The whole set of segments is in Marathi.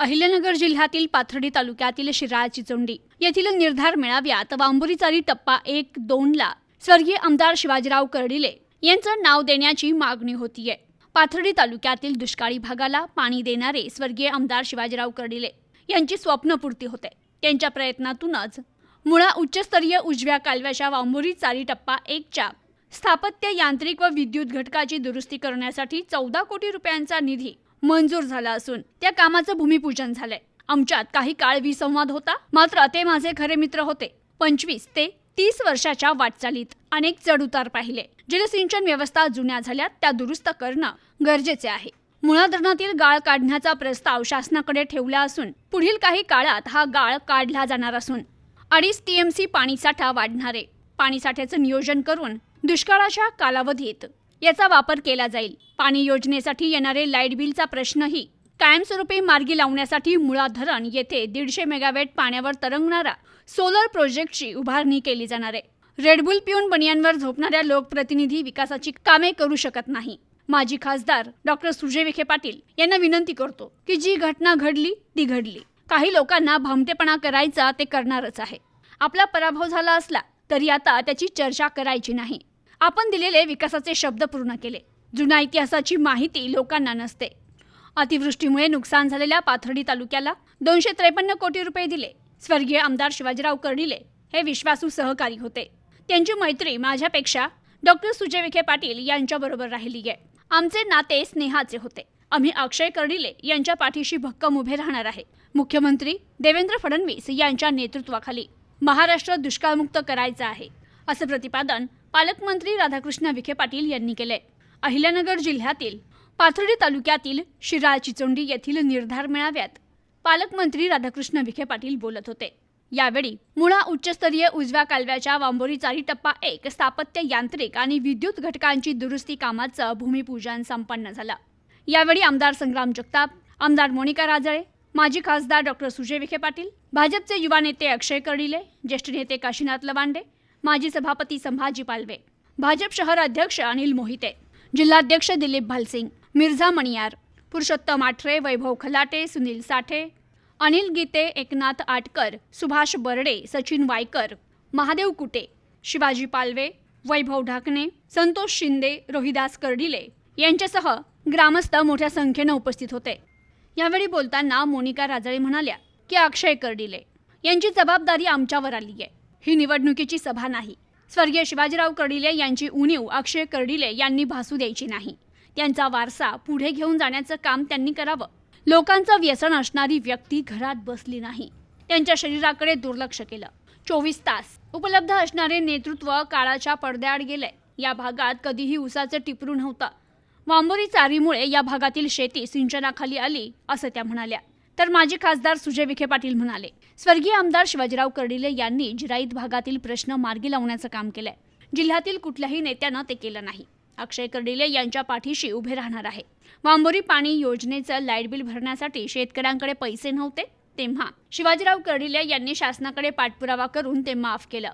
अहिल्यानगर जिल्ह्यातील पाथर्डी तालुक्यातील शिराळ चिचोंडी येथील निर्धार मेळाव्यात वांबुरीचारी टप्पा एक दोनला स्वर्गीय आमदार शिवाजीराव कर्डिले यांचं नाव देण्याची मागणी होतीये. पाथर्डी तालुक्यातील दुष्काळी भागाला पाणी देणारे स्वर्गीय आमदार शिवाजीराव कर्डिले यांची स्वप्नपूर्ती होते. त्यांच्या प्रयत्नातूनच मुळा उच्चस्तरीय उजव्या कालव्याच्या वांबुरी चारी टप्पा एकच्या स्थापत्य यांत्रिक व विद्युत घटकाची दुरुस्ती करण्यासाठी चौदा कोटी रुपयांचा निधी मंजूर झाला असून त्या कामाचं भूमिपूजन झालंय. आमच्यात काही काळ विसंवाद होता मात्र ते माझे खरे मित्र होते. पंचवीस ते तीस वर्षाच्या वाटचालीत अनेक चढउतार पाहिले. जलसिंचन व्यवस्था जुन्या झाल्या त्या दुरुस्त करणं गरजेचे आहे. मुळा धरणातील गाळ काढण्याचा प्रस्ताव शासनाकडे ठेवला असून पुढील काही काळात हा गाळ काढला जाणार असून अडीच टीएमसी पाणीसाठा वाढणारे. पाणीसाठ्याचं नियोजन करून दुष्काळाच्या कालावधीत याचा वापर केला जाईल. पाणी योजनेसाठी येणारे लाइट बिलचा प्रश्नही कायमस्वरूपी मार्गी लावण्यासाठी मुळा धरण येथे दीडशे मेगावॅट पाण्यावर तरंगणारा सोलर प्रोजेक्टची उभारणी केली जाणार आहे. रेडबुल पिऊन बनियांवर झोपणाऱ्या लोकप्रतिनिधी विकासाची कामे करू शकत नाही. माजी खासदार डॉक्टर सुजय विखे पाटील यांना विनंती करतो की जी घटना घडली ती घडली. काही लोकांना भामटेपणा करायचा ते करणारच आहे. आपला पराभव झाला असला तरी आता त्याची चर्चा करायची नाही. आपण दिलेले विकासाचे शब्द पूर्ण केले. जुन्या इतिहासाची माहिती लोकांना नसते. अतिवृष्टीमुळे नुकसान झालेल्या पाथर्डी तालुक्याला दोनशे त्रेपन्न कोटी रुपये दिले. स्वर्गीय आमदार शिवाजीराव कर्डिले हे विश्वासू सहकारी होते. त्यांची मैत्री माझ्यापेक्षा डॉक्टर सुजय विखे पाटील यांच्याबरोबर राहिली आहे. आमचे नाते स्नेहाचे होते. आम्ही अक्षय कर्डिले यांच्या पाठीशी भक्कम उभे राहणार आहे. मुख्यमंत्री देवेंद्र फडणवीस यांच्या नेतृत्वाखाली महाराष्ट्र दुष्काळमुक्त करायचा आहे असं प्रतिपादन पालकमंत्री राधाकृष्ण विखे पाटील यांनी केले. अहिल्यानगर जिल्ह्यातील पाथर्डी तालुक्यातील शिराळ चिचोंडी येथील निर्धार मेळाव्यात पालकमंत्री राधाकृष्ण विखे पाटील बोलत होते. यावेळी मुळा उच्चस्तरीय उजव्या कालव्याच्या वांबोरी चारी टप्पा एक स्थापत्य यांत्रिक आणि विद्युत घटकांची दुरुस्ती कामाचं भूमिपूजन संपन्न झालं. यावेळी आमदार संग्राम जगताप आमदार मोनिका राजळे माजी खासदार डॉक्टर सुजय विखे पाटील भाजपचे युवा नेते अक्षय कर्डिले ज्येष्ठ नेते काशीनाथ लवांडे माजी सभापती संभाजी पालवे भाजप शहर अध्यक्ष अनिल मोहिते जिल्हाध्यक्ष दिलीप भालसिंग मिर्झा मणियार पुरुषोत्तम आठरे वैभव खलाटे सुनील साठे अनिल गीते एकनाथ आटकर सुभाष बर्डे सचिन वायकर महादेव कुटे शिवाजी पालवे वैभव ढाकणे संतोष शिंदे रोहिदास कर्डिले यांच्यासह ग्रामस्थ मोठ्या संख्येनं उपस्थित होते. यावेळी बोलताना मोनिका राजळे म्हणाल्या की अक्षय कर्डिले यांची जबाबदारी आमच्यावर आली आहे ही निवडणुकीची सभा नाही. स्वर्गीय शिवाजीराव कर्डिले यांची उणीव अक्षय कर्डिले यांनी भासू द्यायची नाही. त्यांचा वारसा पुढे घेऊन जाण्याचं काम त्यांनी करावं. लोकांचं व्यसन असणारी व्यक्ती घरात बसली नाही. त्यांच्या शरीराकडे दुर्लक्ष केलं. चोवीस तास उपलब्ध असणारे नेतृत्व काळाच्या पडद्याआड गेलंय. या भागात कधीही उसाचं टिपरू नव्हतं. वांबोरी चारीमुळे या भागातील शेती सिंचनाखाली आली असं त्या म्हणाल्या. तर माजी खासदार सुजय विखे पाटील म्हणाले स्वर्गीय आमदार शिवाजीराव कर्डिले यांनी जिराईत भागातील प्रश्न मार्गी लावण्याचं काम केलंय. जिल्ह्यातील कुठल्याही नेत्यानं ते केलं नाही. अक्षय कर्डिले यांच्या पाठीशी उभे राहणार आहे. वांबोरी पाणी योजनेचं लाइट बिल भरण्यासाठी शेतकऱ्यांकडे पैसे नव्हते तेव्हा शिवाजीराव कर्डिले यांनी शासनाकडे पाठपुरावा करून ते माफ केलं.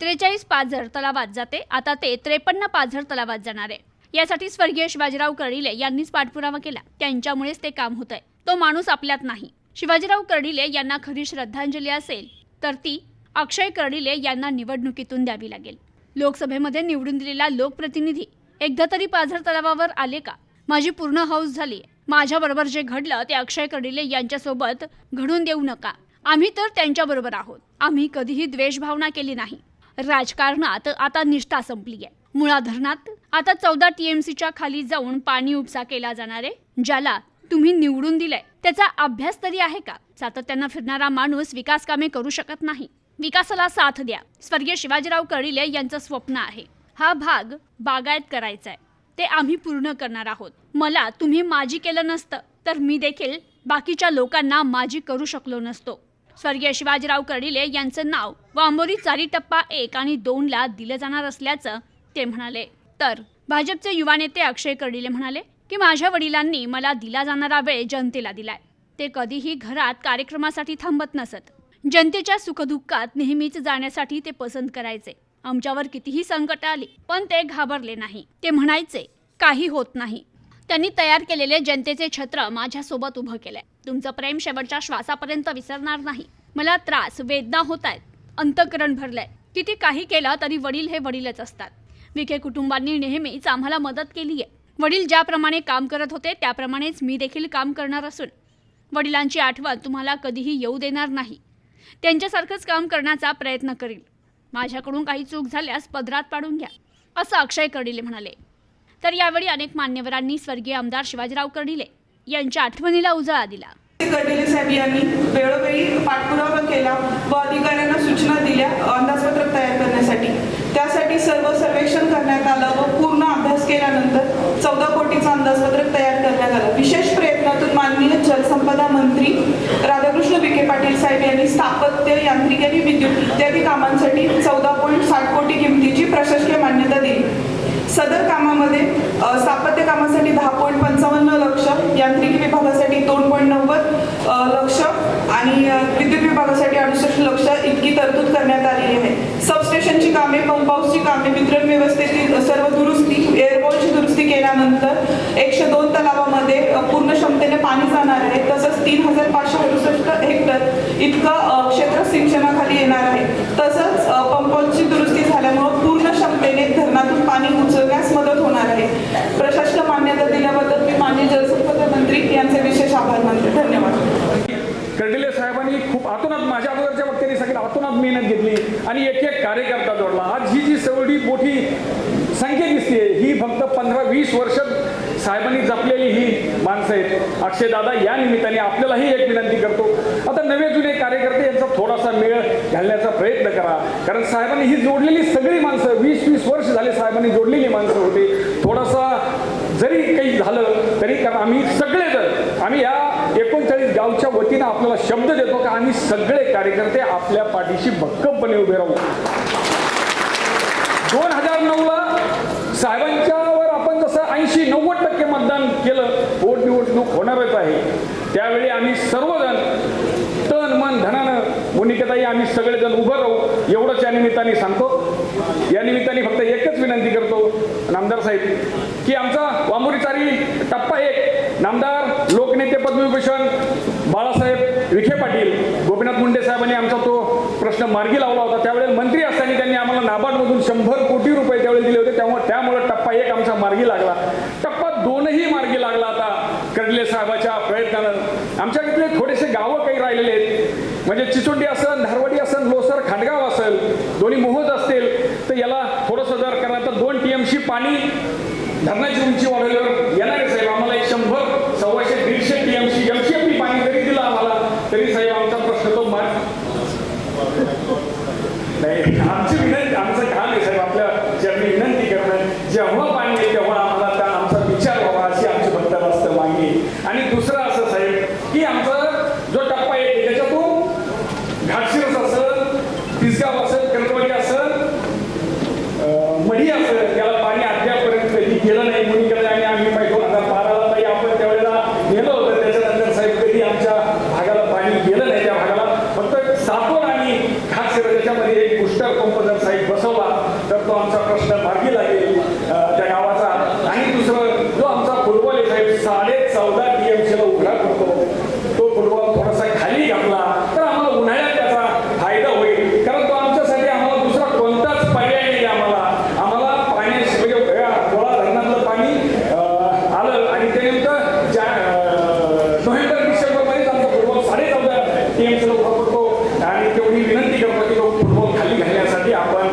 त्रेचाळीस पाझर तलावात जाते आता ते त्रेपन्न पाझर तलावात जाणार आहे. यासाठी स्वर्गीय शिवाजीराव कर्डिले यांनीच पाठपुरावा केला. त्यांच्यामुळेच ते काम होत आहे तो माणूस आपल्यात नाही. शिवाजीराव कर्डिले यांना खरी श्रद्धांजली असेल तर ती अक्षय कर्डिले यांना निवडणुकीतून द्यावी लागेल. लोकसभेमध्ये निवडून दिलेला लोकप्रतिनिधी एकदा तरी पाझर तलावावर आले का? माझी पूर्ण हौस झाली माझ्याबरोबर जे घडलं ते अक्षय कर्डिले यांच्यासोबत घडून देऊ नका. आम्ही तर त्यांच्याबरोबर आहोत. आम्ही कधीही द्वेषभावना केली नाही. राजकारणात आता निष्ठा संपली आहे मुळा धरणात आता चौदा टीएमसीच्या खाली जाऊन पाणी उपसा केला जाणारे ज्याला तुम्ही निवडून दिलंय. त्याचा अभ्यास तरी आहे का? सातत्यानं फिरणारा माणूस विकास कामे करू शकत नाही. विकासाला साथ द्या. स्वर्गीय शिवाजीराव कर्डिले यांचं स्वप्न आहे. हा भाग बागायत करायचा आहे ते आम्ही पूर्ण करणार आहोत. मला तुम्ही माझी केलं नसतं तर मी देखील बाकीच्या लोकांना माझी करू शकलो नसतो. स्वर्गीय शिवाजीराव कर्डिले यांचं नाव वांबोरी चारी टप्पा एक आणि दोनला दिलं जाणार असल्याचं ते म्हणाले. तर भाजपचे युवा नेते अक्षय कर्डिले म्हणाले की माझ्या वडिलांनी मला दिला जाणारा वेळ जनतेला दिलाय. ते कधीही घरात कार्यक्रमासाठी थांबत नसत. जनतेच्या सुखदुःखात नेहमीच जाण्यासाठी ते पसंत करायचे. आमच्यावर कितीही संकट आली पण ते घाबरले नाही. ते म्हणायचे काही होत नाही. त्यांनी तयार केलेले जनतेचे छत्र माझ्यासोबत उभं केलंय. तुमचं प्रेम शेवटच्या श्वासापर्यंत विसरणार नाही. मला त्रास वेदना होत आहेत अंतकरण भरलंय. किती काही केलं तरी वडील हे वडीलच असतात. विखे कुटुंबांनी नेहमीच आम्हाला मदत केली आहे वडील ज्याप्रमाणे काम करत होते त्याप्रमाणेच मी देखील काम करणार असून वडिलांची आठवण तुम्हाला कधीही येऊ देणार नाही. त्यांच्यासारखंच काम करण्याचा प्रयत्न करील. माझ्याकडून काही चूक झाल्यास पदरात पाडून घ्या असं अक्षय कर्डिले म्हणाले. तर यावेळी अनेक मान्यवरांनी स्वर्गीय आमदार शिवाजीराव कर्डिले यांच्या आठवणीला उजाळा दिला. कर्डिले साहेब यांनी वेळोवेळी पाठपुरावा केला व अधिकाऱ्यांना सूचना दिल्या अंदाजपत्रक तयार करण्यासाठी. त्यासाठी सर्व सर्वेक्षण करण्यात आलं व पूर्ण अभ्यास केल्यानंतर चौदा कोटीचं अंदाजपत्रक तयार करण्यात आलं. विशेष प्रयत्नातून माननीय जलसंपदा मंत्री राधाकृष्ण विखे पाटील साहेब यांनी स्थापत्य यांत्रिकी आणि विद्युत इत्यादी कामांसाठी चौदा पॉईंट साठ कोटी किमतीची प्रशासकीय मान्यता दिली. सदर कामामध्ये स्थापत्य कामासाठी दहा पॉईंट पंचावन्न लक्ष यांत्रिकी विभागासाठी दोन पॉईंट नव्वद लक्ष आणि विद्युत विभागासाठी अडुसष्ट लक्ष इतकी तरतूद करण्यात आलेली आहे. सबस्टेशनची कामे पंप हाऊसची कामे वितरण व्यवस्थेतील सर्व दुरुस्ती दुरुस्ती केल्यानंतर एकशे दोन तलावामध्ये पूर्ण क्षमतेने पाणी जाणार आहे. तसंच तीन हजार पाचशे अडुसष्ट हेक्टर इतकं क्षेत्र सिंचनाखाली येणार आहे. तसंच अ, पंपची दुरुस्ती झाल्यामुळं पूर्ण क्षमतेने धरणातून पाणी उचलण्यास मदत होणार आहे. प्रशासकीय मान्यता दिल्याबद्दल मी माननीय जलसंपदा मंत्री यांचे विशेष आभार मानते. धन्यवाद. कर्डिले साहेबांनी खूप आतोनात माझ्या अगोदरच्या वक्त्यांनी सगळ्या आतोनात मेहनत घेतली आणि एक एक कार्यकर्ता जोडला. आज ही जी सेवढी मोठी संख्या दिसते ही फक्त पंधरा वीस वर्ष साहेबांनी जपलेली ही माणसं आहेत. अक्षय दादा या निमित्ताने आपल्यालाही एक विनंती करतो. आता नवे जुने कार्यकर्ते यांचा थोडासा मेळ घालण्याचा प्रयत्न करा. कारण साहेबांनी ही जोडलेली सगळी माणसं वीस वीस वर्ष झाले साहेबांनी जोडलेली माणसं होती. थोडासा जरी काही झालं तरी कारण आम्ही सगळेजण आम्ही या एकोणचाळीस गावच्या वतीनं आपल्याला शब्द देतो का आम्ही सगळे कार्यकर्ते आपल्या पाठीशी भक्कमपणे उभे राहू. दोन हजार नऊला साहेबांच्यावर आपण जसं ऐंशी नव्वद टक्के मतदान केलं पोटनिवडणूक होणारच आहे. त्यावेळी आम्ही सर्वजण तन मन धनानं मोनिकेताई आम्ही सगळेजण उभं राहू एवढंच या निमित्ताने सांगतो. या निमित्ताने फक्त एकच विनंती करतो नामदार साहेब की आमचा वामुरीचारी टप्पा एक नामदार लोकनेते पद्मविभूषण बाळासाहेब विखे पाटील गोपीनाथ मुंडे साहेबांनी आमचा तो प्रश्न मार्गी लावला होता. त्यावेळेस मंत्री असताना त्यांनी आम्हाला नाबार्डमधून शंभर कोटी रुपये त्यावेळेस दिले होते. त्यामुळे त्यामुळे टप्पा एक आमचा मार्गी लागला. टप्पा दोनही मार्गी लागला आता कडले साहेबाच्या प्रयत्नानं. आमच्या इथले थोडेसे गावं काही राहिलेले आहेत. म्हणजे चिचोंडी असेल धारवाडी असेल लोसर खांडगाव असेल दोन्ही मोहज असतील तर याला थोडंसं जर करणार तर दोन टी एमशी पाणी धरणाची उंची वाढवल्यावर येणार आहे साहेब आम्हाला एक शंभर सव्वाशे दीडशे टी एमशी एमशी एफी पाणी जरी दिलं आम्हाला तरी साहेब आमचा प्रश्न तो मार्ग नाही आमची विनंती आमचं काम आहे साहेब आपल्या ज्यांनी विनंती करणं जेव्हा पाणी येईल तेव्हा आम्हाला त्या आमचा विचार व्हावा अशी आमची भक्त असतं मागणी आणि दुसरं असं साहेब की आमचा जो टप्पा येते त्याच्यातून घाटशिरस असेल तिसगाव असेल कणकवली असेल अं, मढी असेल त्याला पाणी अद्यापर्यंत कधी गेलं नाही म्हणून केलं आणि आम्ही पाहिजे दोन हजार बाराला ताई आपण त्यावेळेला गेलो होतं त्याच्यानंतर साहेब कधी आमच्या भागाला पाणी गेलं नाही त्या भागाला फक्त सातवण आणि घाटशिरस त्याच्यामध्ये एक बुस्टर पंप जर साहेब बसवला तर तो आमचा प्रश्न मार्गी लागेल अं, त्या गावाचा आणि दुसरं जो आमचा फुटबॉल आहे साहेब साडे चौदा टी एम सीला उघडा करतो तो फुटबॉल थोडासा खाली घातला तर आम्हाला उन्हाळ्यात त्याचा फायदा होईल कारण तो आमच्यासाठी आम्हाला दुसरा कोणताच पर्याय नाही आम्हाला आम्हाला पाणी म्हणजे या गोळा धरणातलं पाणी अं, आलं आणि ते नेमकं ज्या अं, नोव्हेंबर डिसेंबरमध्येच आमचा फुटबॉल साडे टीमचं टी करतो आणि तेवढी विनंती करतो की लोक फुटबॉल खाली घालण्यासाठी आपण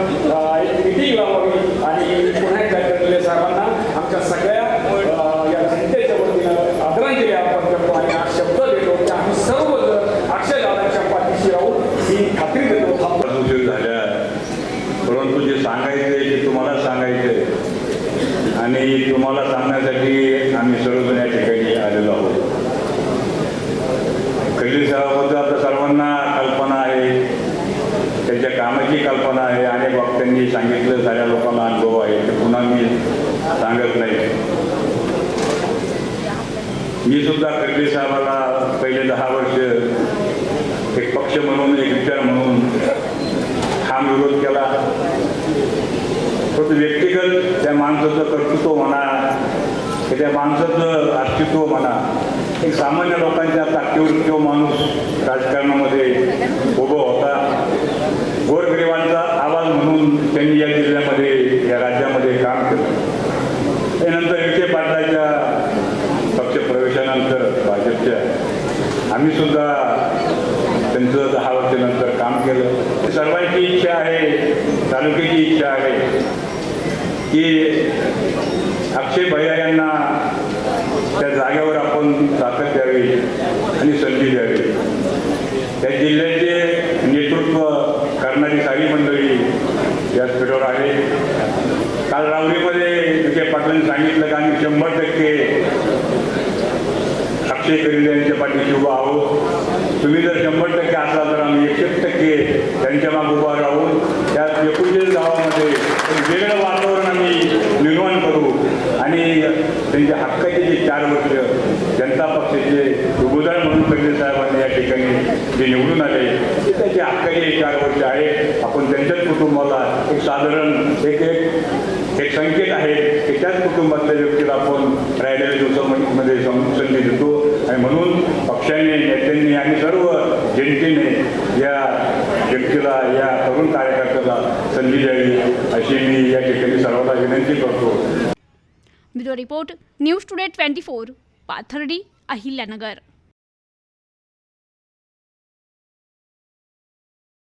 एक मिटिंग लावावी. आणि पुन्हा एकदा कर्डिले साहेबांना आमच्या सगळ्या या जनतेच्या वतीनं आदरांजली आपण करतो आणि हा शब्द देतो की आम्ही अक्षय लापेक्षा पाठीशी राहून ही खात्री देतो. झाल्या. परंतु जे सांगायचे ते तुम्हाला सांगायचे. आणि तुम्हाला सांगण्यासाठी आम्ही सर्वजण या ठिकाणी आलेलो आहोत. खलील साहेबाबद्दल आपल्या सर्वांना कल्पना आहे चांगली कल्पना आहे. अनेक वक्त्यांनी सांगितलं साऱ्या लोकांना अनुभव आहे. ते पुन्हा मी सांगत नाही. मी सुद्धा खडके साहेबाला पहिले दहा वर्ष एक पक्ष म्हणून एक विचार म्हणून ठाम विरोध केला. फक्त व्यक्तिगत त्या माणसाचं कर्तृत्व म्हणा की त्या माणसाचं अस्तित्व म्हणा एक सामान्य लोकांच्या ताकदीवर तो माणूस राजकारणामध्ये उभं होता. गोरगरिबांचा आवाज म्हणून त्यांनी या जिल्ह्यामध्ये या राज्यामध्ये काम केलं. त्यानंतर विखे पाटलाच्या पक्षप्रवेशानंतर भाजपच्या आम्ही सुद्धा त्यांचं दहा वर्षानंतर काम केलं. सर्वांची इच्छा आहे तालुक्याची इच्छा आहे की अक्षय भैया यांना त्या जागेवर आपण ताकद द्यावी आणि संधी द्यावी त्या जिल्ह्याचे नेतृत्व करणारी सारी मंडळी या स्पीडवर आहे काल रावरीमध्ये विखे पाटलांनी सांगितलं की आम्ही शंभर टक्के अक्षय करिले यांच्या पाठीशी उभा आहोत. तुम्ही जर शंभर टक्के असाल तर आम्ही एकशे टक्के त्यांच्या मागे उभा राहून त्या एकोणीस गावामध्ये वेगळं वातावरण आम्ही निर्माण करू. आणि त्यांच्या हक्काचे जे चार वर्ष जनता पक्षाचे उमेदवार म्हणून पहिले साहेबांनी या ठिकाणी जे निवडून आले ते त्याचे हक्काचे चार वर्ष आहे आपण त्यांच्याच कुटुंबाला एक साधारण एक एक एक संकेत आहे की त्याच कुटुंबातल्या व्यक्तीला आपण राहिलेल्या दिवसामध्ये सं- संधी देतो आणि म्हणून पक्षाने नेत्यांनी आणि सर्व जनतेने या व्यक्तीला या तरुण कार्यकर्त्याला संधी द्यावी अशी मी या ठिकाणी सर्वांना विनंती करतो bureau report news today twenty four Pathardi Ahilyanagar.